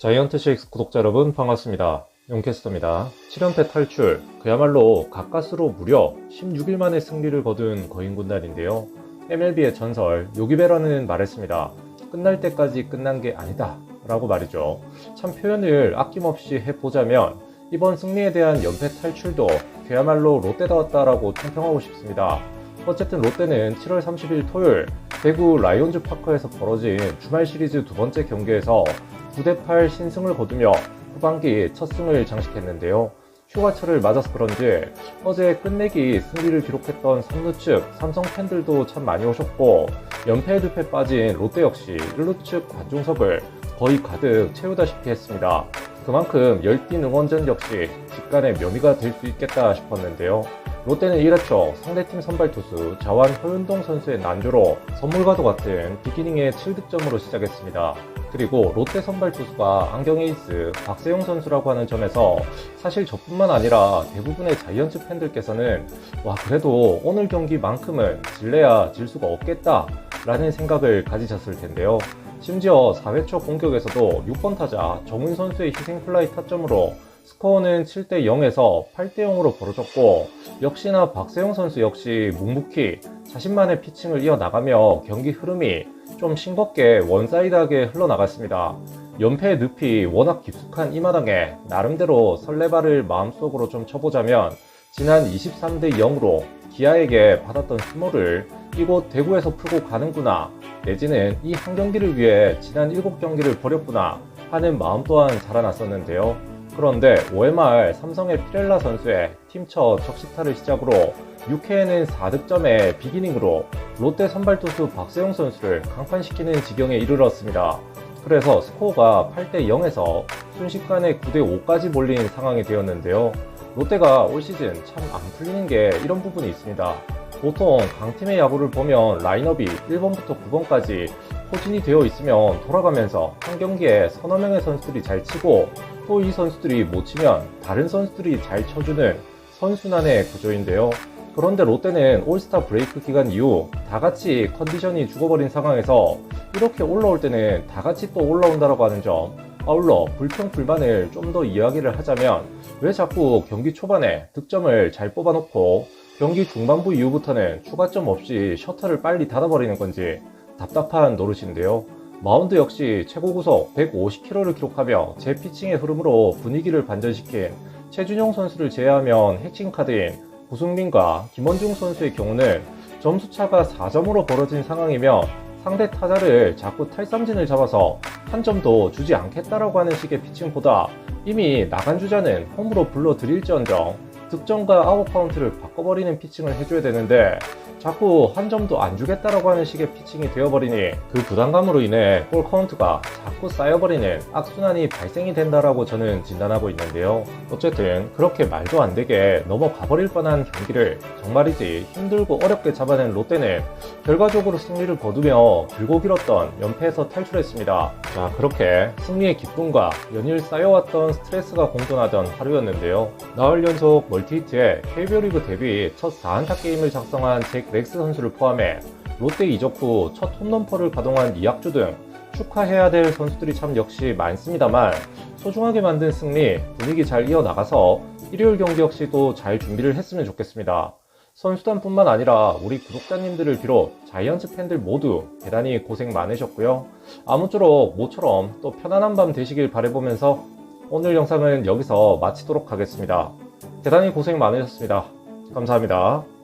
자이언트식스 구독자 여러분 반갑습니다. 용캐스터입니다. 7연패 탈출, 그야말로 가까스로 무려 16일 만에 승리를 거둔 거인 군단인데요. MLB의 전설 요기베라는 말했습니다. 끝날 때까지 끝난 게 아니다 라고 말이죠. 참 표현을 아낌없이 해보자면 이번 승리에 대한 연패 탈출도 그야말로 롯데다웠다라고 총평하고 싶습니다. 어쨌든 롯데는 7월 30일 토요일 대구 라이온즈 파크에서 벌어진 주말 시리즈 두 번째 경기에서 9대8 신승을 거두며 후반기 첫 승을 장식했는데요. 휴가철을 맞아서 그런지 어제 끝내기 승리를 기록했던 선두 측 삼성 팬들도 참 많이 오셨고 연패에 두패 빠진 롯데 역시 1루 측 관중석을 거의 가득 채우다시피 했습니다. 그만큼 열띤 응원전 역시 직간의 묘미가 될 수 있겠다 싶었는데요. 롯데는 1회초 상대팀 선발 투수 자완 허윤동 선수의 난조로 선물과도 같은 비기닝의 7득점으로 시작했습니다. 그리고 롯데 선발 투수가 안경 에이스 박세용 선수라고 하는 점에서 사실 저뿐만 아니라 대부분의 자이언츠 팬들께서는 와 그래도 오늘 경기만큼은 질래야 질 수가 없겠다 라는 생각을 가지셨을 텐데요. 심지어 4회 초 공격에서도 6번 타자 정훈 선수의 희생 플라이 타점으로 스코어는 7대 0에서 8대 0으로 벌어졌고 역시나 박세용 선수 역시 묵묵히 자신만의 피칭을 이어나가며 경기 흐름이 좀 싱겁게 원사이드하게 흘러나갔습니다. 연패의 늪이 워낙 깊숙한 이 마당에 나름대로 설레발을 마음속으로 좀 쳐보자면 지난 23대 0으로 기아에게 받았던 스모를 이곳 대구에서 풀고 가는구나 내지는 이 한 경기를 위해 지난 7경기를 버렸구나 하는 마음 또한 자라났었는데요. 그런데 5회 말 삼성의 피렐라 선수의 팀첫 적시타를 시작으로 6회에는 4득점의 비기닝으로 롯데 선발 투수 박세용 선수를 강판시키는 지경에 이르렀습니다. 그래서 스코어가 8대 0에서 순식간에 9대 5까지 몰린 상황이 되었는데요. 롯데가 올 시즌 참 안 풀리는 게 이런 부분이 있습니다. 보통 강팀의 야구를 보면 라인업이 1번부터 9번까지 포진이 되어 있으면 돌아가면서 한 경기에 서너 명의 선수들이 잘 치고 또 이 선수들이 못 치면 다른 선수들이 잘 쳐주는 선순환의 구조인데요. 그런데 롯데는 올스타 브레이크 기간 이후 다 같이 컨디션이 죽어버린 상황에서 이렇게 올라올 때는 다 같이 또 올라온다라고 하는 점 아울러 불평 불만을 좀 더 이야기를 하자면 왜 자꾸 경기 초반에 득점을 잘 뽑아놓고 경기 중반부 이후부터는 추가점 없이 셔터를 빨리 닫아버리는 건지 답답한 노릇인데요. 마운드 역시 최고 구속 150km를 기록하며 제 피칭의 흐름으로 분위기를 반전시킨 최준용 선수를 제외하면 핵심 카드인 구승민과 김원중 선수의 경우는 점수차가 4점으로 벌어진 상황이며 상대 타자를 자꾸 탈삼진을 잡아서 한 점도 주지 않겠다라고 하는 식의 피칭보다 이미 나간 주자는 홈으로 불러들일지언정 득점과 아웃 카운트를 바꿔버리는 피칭을 해줘야 되는데 자꾸 한 점도 안 주겠다라고 하는 식의 피칭이 되어버리니 그 부담감으로 인해 볼 카운트가 자꾸 쌓여버리는 악순환이 발생이 된다라고 저는 진단하고 있는데요. 어쨌든 그렇게 말도 안 되게 넘어가버릴 뻔한 경기를 정말이지 힘들고 어렵게 잡아낸 롯데는 결과적으로 승리를 거두며 길고 길었던 연패에서 탈출했습니다. 자 그렇게 승리의 기쁨과 연일 쌓여왔던 스트레스가 공존하던 하루였는데요. 나흘 연속 멀티히트에 KBO 리그 데뷔 첫 4안타 게임을 작성한 잭 렉스 선수를 포함해 롯데 이적 후 첫 홈런퍼를 가동한 이학주 등 축하해야 될 선수들이 참 역시 많습니다만 소중하게 만든 승리 분위기 잘 이어나가서 일요일 경기 역시도 잘 준비를 했으면 좋겠습니다. 선수단뿐만 아니라 우리 구독자님들을 비롯 자이언츠 팬들 모두 대단히 고생 많으셨고요. 아무쪼록 모처럼 또 편안한 밤 되시길 바라보면서 오늘 영상은 여기서 마치도록 하겠습니다. 대단히 고생 많으셨습니다. 감사합니다.